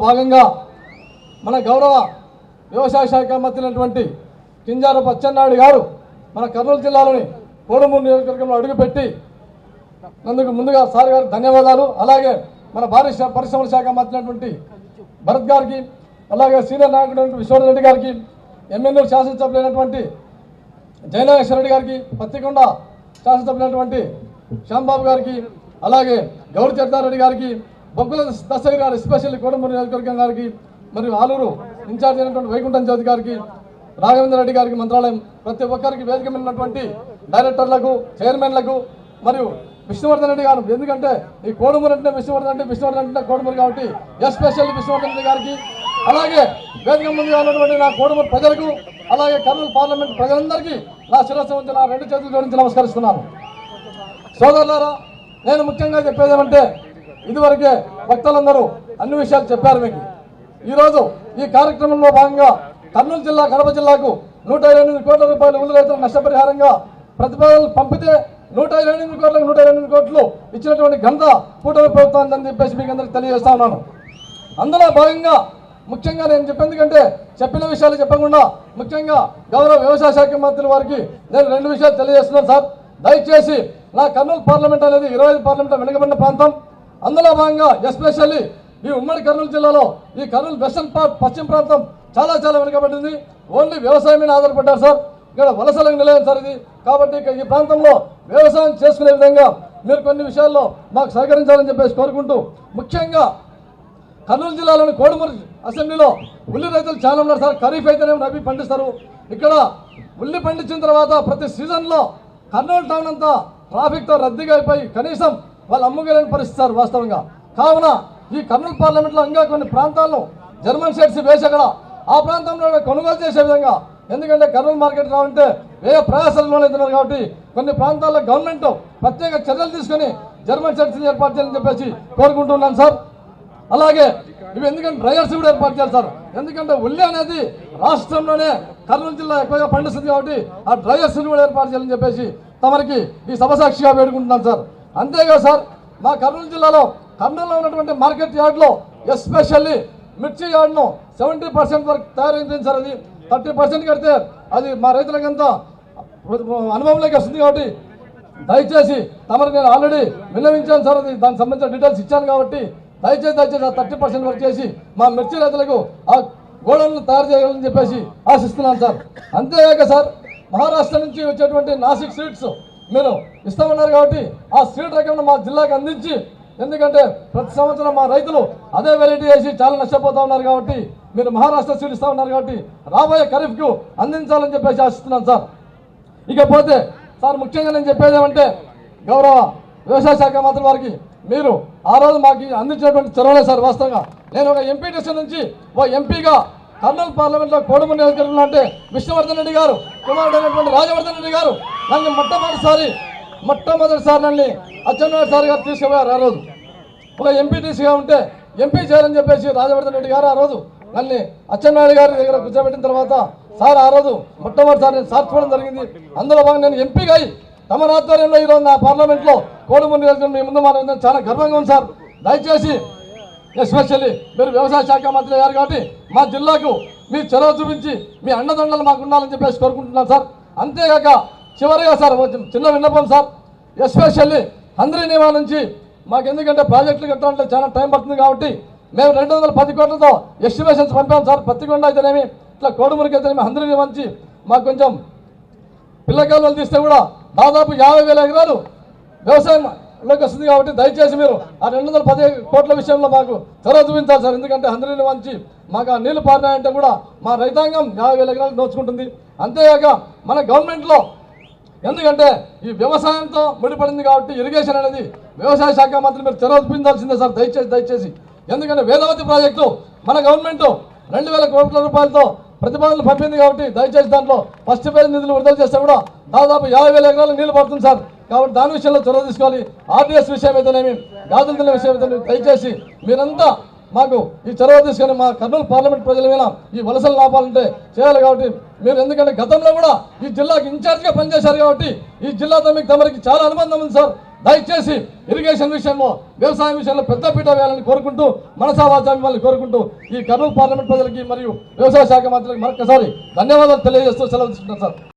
భాగంగా మన గౌరవ వ్యవసాయ శాఖ మంత్రినటువంటి కింజారపు అచ్చెన్నాయుడు గారు మన కర్నూలు జిల్లాలోని కోడమూరు నియోజకవర్గంలో అడుగుపెట్టి అందుకు ముందుగా సార్ గారికి ధన్యవాదాలు. అలాగే మన భారీ పరిశ్రమల శాఖ మంత్రి భరత్ గారికి అలాగే సీనియర్ నాయకుడు విశ్వనాథ్ రెడ్డి గారికి ఎమ్మెల్యే శాసనసభ్యులైనటువంటి జయనాగేశ్వర రెడ్డి గారికి పత్తికొండ శాసనసభ్యులైనటువంటి శ్యాంబాబు గారికి అలాగే గౌరీ చరితారెడ్డి గారికి బొగ్గుల దశరి గారు ఎస్పెషల్లీ కోడమూరు నియోజకవర్గం గారికి మరియు ఆలూరు ఇన్ఛార్జ్ అయినటువంటి వైకుంఠం జ్యోతి గారికి రాఘవేంద్ర రెడ్డి గారికి మంత్రాలయం ప్రతి ఒక్కరికి వేదిక ఉన్నటువంటి డైరెక్టర్లకు చైర్మన్లకు మరియు విష్ణువర్ధన్ రెడ్డి గారు. ఎందుకంటే ఈ కోడుమూరు అంటే విష్ణువర్ధన్ అంటే విష్ణువర్ధన్ అంటే కోడుమూరు కాబట్టి ఎస్పెషల్లీ విష్ణువర్ధన్ రెడ్డి గారికి అలాగే వేదిక ముందుగా ఉన్నటువంటి నా కోడుమూరు ప్రజలకు అలాగే కర్నూలు పార్లమెంట్ ప్రజలందరికీ నా శిరస్సు ఉంచి నా రెండు చేతులు జోడించి నమస్కరిస్తున్నాను. సోదరులారా నేను ముఖ్యంగా చెప్పేది ఏమంటే ఇదివరకే భక్తులందరూ అన్ని విషయాలు చెప్పారు మీకు. ఈరోజు ఈ కార్యక్రమంలో భాగంగా కర్నూలు జిల్లా కడప జిల్లాకు నూట ఎనిమిది కోట్ల రూపాయలు ఉల్లి రైతుల నష్టపరిహారంగా ప్రతిపాదనలు పంపితే నూట ఎనిమిది కోట్లకు నూట ఎనిమిది కోట్లు ఇచ్చినటువంటి ఘనత కూటమి ప్రభుత్వం అని చెప్పేసి మీకు అందరికి తెలియజేస్తా ఉన్నాను. అందులో భాగంగా ముఖ్యంగా నేను చెప్పేందుకంటే చెప్పిన విషయాలు చెప్పకుండా ముఖ్యంగా గౌరవ వ్యవసాయ శాఖ మంత్రి వారికి నేను రెండు విషయాలు తెలియజేస్తున్నాను సార్. దయచేసి నా కర్నూలు పార్లమెంట్ అనేది ఇరవై ఐదు పార్లమెంట్ వెనుకబడిన ప్రాంతం. అందులో భాగంగా ఎస్పెషల్లీ ఈ ఉమ్మడి కర్నూలు జిల్లాలో ఈ కర్నూలు వెస్టర్న్ పశ్చిమ ప్రాంతం చాలా చాలా వెనుకబడింది. ఓన్లీ వ్యవసాయం మీద ఆధారపడ్డారు సార్. ఇక్కడ వలసలకు నిలయం సార్ ఇది. కాబట్టి ఈ ప్రాంతంలో వ్యవసాయం చేసుకునే విధంగా మీరు కొన్ని విషయాల్లో మాకు సహకరించాలని చెప్పేసి కోరుకుంటూ ముఖ్యంగా కర్నూలు జిల్లాలోని కోడుమూరు అసెంబ్లీలో ఉల్లి రైతులు చాలా ఉన్నారు సార్. ఖరీఫ్ అయితేనే రబీ పండిస్తారు. ఇక్కడ ఉల్లి పండించిన తర్వాత ప్రతి సీజన్లో కర్నూలు టౌన్ అంతా ట్రాఫిక్తో రద్దీగా అయిపోయి కనీసం వాళ్ళు అమ్ముకోలేని పరిస్థితి సార్ వాస్తవంగా. కావున ఈ కర్నూలు పార్లమెంట్లో ఇంకా కొన్ని ప్రాంతాలను జర్మన్ షేడ్స్ వేసి అక్కడ ఆ ప్రాంతంలో కొనుగోలు చేసే విధంగా. ఎందుకంటే కర్నూలు మార్కెట్ రావంటే వేరే ప్రయాసాలు లోనవుతున్నారు కాబట్టి కొన్ని ప్రాంతాల్లో గవర్నమెంట్ ప్రత్యేక చర్యలు తీసుకొని జర్మన్ షెడ్స్ ఏర్పాటు చేయాలని చెప్పేసి కోరుకుంటున్నాను సార్. అలాగే ఇవి ఎందుకంటే డ్రైవర్స్ కూడా ఏర్పాటు చేయాలి సార్. ఎందుకంటే ఉల్లి అనేది రాష్ట్రంలోనే కర్నూలు జిల్లా ఎక్కువగా పండిస్తుంది కాబట్టి ఆ డ్రైవర్స్ కూడా ఏర్పాటు చేయాలని చెప్పేసి తమరికి ఈ సభసాక్షిగా వేడుకుంటున్నాను సార్. అంతేకాదు సార్ మా కర్నూలు జిల్లాలో కర్నూలులో ఉన్నటువంటి మార్కెట్ యార్డ్లో ఎస్పెషల్లీ మిర్చి యార్డ్ను సెవెంటీ పర్సెంట్ వరకు తయారైంది సార్ అది. థర్టీ పర్సెంట్ కడితే అది మా రైతులకంతా అనుభవంలోకి వస్తుంది కాబట్టి దయచేసి తమరు నేను ఆల్రెడీ విన్నవించాను సార్ అది దానికి సంబంధించిన డీటెయిల్స్ ఇచ్చాను కాబట్టి దయచేసి దయచేసి ఆ థర్టీ పర్సెంట్ వర్క్ చేసి మా మిర్చి రైతులకు ఆ గోడలను తయారు చేయాలని చెప్పేసి ఆశిస్తున్నాను సార్. అంతేగాక సార్ మహారాష్ట్ర నుంచి వచ్చేటువంటి నాసిక్ స్వీట్స్ మీరు ఇస్తామన్నారు కాబట్టి ఆ సీడ్ రకం మా జిల్లాకు అందించి ఎందుకంటే ప్రతి సంవత్సరం మా రైతులు అదే వెరైటీ వేసి చాలా నష్టపోతా ఉన్నారు కాబట్టి మీరు మహారాష్ట్ర సీడ్ ఇస్తా ఉన్నారు కాబట్టి రాబోయే ఖరీఫ్కు అందించాలని చెప్పేసి ఆశిస్తున్నాను సార్. ఇకపోతే సార్ ముఖ్యంగా నేను చెప్పేది ఏమంటే గౌరవ వ్యవసాయ శాఖ మంత్రి వారికి మీరు ఆ రోజు మాకు అందించినటువంటి చొరవలే సార్ వాస్తవంగా. నేను ఒక ఎంపీటీసీ నుంచి ఓ ఎంపీగా కర్నూలు పార్లమెంట్లో కోడుమూరు నియోజకవర్గంలో అంటే విష్ణువర్ధన్ రెడ్డి గారు కుమారుడైనటువంటి రాజవర్ధన్ రెడ్డి గారు నన్ను మొట్టమొదటిసారి మొట్టమొదటిసారి నన్ను అచ్చెన్నాయుడు గారు తీసుకుపోయారు ఆ రోజు. ఒక ఎంపీటీసీగా ఉంటే ఎంపీ చేయాలని చెప్పేసి రాజవర్ధన్ రెడ్డి గారు ఆ రోజు నన్ను అచ్చెన్నాయుడు గారి దగ్గర కూర్చోబెట్టిన తర్వాత సార్ ఆ రోజు మొట్టమొదటిసారి నేను సార్చుకోవడం జరిగింది. అందులో భాగంగా నేను ఎంపీగా అయి తమ ఆధ్వర్యంలో ఈరోజు నా పార్లమెంట్లో కోడుమూరు నియోజకవర్గం మీ ముందు మనం చాలా గర్వంగా ఉంది సార్. దయచేసి ఎస్పెషల్లీ మీరు వ్యవసాయ శాఖ మంత్రి గారు కాబట్టి మా జిల్లాకు మీ చొరవ చూపించి మీ అండదండలు మాకు ఉండాలని చెప్పేసి కోరుకుంటున్నాను సార్. అంతేగాక చివరిగా సార్ చిన్న విన్నపం సార్. ఎస్పెషల్లీ హంద్రీ నియమా నుంచి మాకు ఎందుకంటే ప్రాజెక్టులు కట్టాలంటే చాలా టైం పడుతుంది కాబట్టి మేము రెండు వందల పది కోట్లతో ఎస్టిమేషన్స్ పంపాం సార్. పత్తికొండ అయితేనేమి ఇట్లా కోడుమురికి అయితేనేమి హంద్రీ నియమా నుంచి మాకు కొంచెం పిల్లకాయలు తీస్తే కూడా దాదాపు యాభై వేల ఎకరాలు లోకి వస్తుంది కాబట్టి దయచేసి మీరు ఆ రెండు వందల పది కోట్ల విషయంలో మాకు చొరవ చూపించాలి సార్. ఎందుకంటే అందరిని మంచి మాకు ఆ నీళ్ళు పారినాయంటే కూడా మా రైతాంగం యాభై వేల ఎకరాలు నోచుకుంటుంది. అంతేగాక మన గవర్నమెంట్లో ఎందుకంటే ఈ వ్యవసాయంతో ముడిపడింది కాబట్టి ఇరిగేషన్ అనేది వ్యవసాయ శాఖ మంత్రి మీరు చొరవ చూపించాల్సిందే సార్. దయచేసి దయచేసి. ఎందుకంటే వేదవతి ప్రాజెక్టు మన గవర్నమెంట్ రెండు వేల కోట్ల రూపాయలతో ప్రతిపాదనలు పంపింది కాబట్టి దయచేసి దాంట్లో ఫస్ట్ ఫేజ్ నిధులు విడుదల చేస్తే కూడా దాదాపు యాభై వేల ఎకరాలు నీళ్ళు పడుతుంది సార్. కాబట్టి దాని విషయంలో చొరవ తీసుకోవాలి. ఆర్డీఎస్ విషయం అయితేనేమి గాజుల తిన్న విషయం అయితే దయచేసి మీరంతా మాకు ఈ చొరవ తీసుకొని మా కర్నూలు పార్లమెంట్ ప్రజల మీద ఈ వలసలు లాపాలంటే చేయాలి కాబట్టి మీరు ఎందుకంటే గతంలో కూడా ఈ జిల్లాకి ఇన్ఛార్జ్గా పనిచేశారు కాబట్టి ఈ జిల్లాతో మీకు తమరికి చాలా అనుబంధం ఉంది సార్. దయచేసి ఇరిగేషన్ విషయంలో వ్యవసాయం విషయంలో పెద్దపీట వేయాలని కోరుకుంటూ మనసావాచా మిమ్మల్ని కోరుకుంటూ ఈ కర్నూలు పార్లమెంట్ ప్రజలకి మరియు వ్యవసాయ శాఖ మంత్రులకి మరొకసారి ధన్యవాదాలు తెలియజేస్తూ సెలవు తీసుకుంటాను సార్.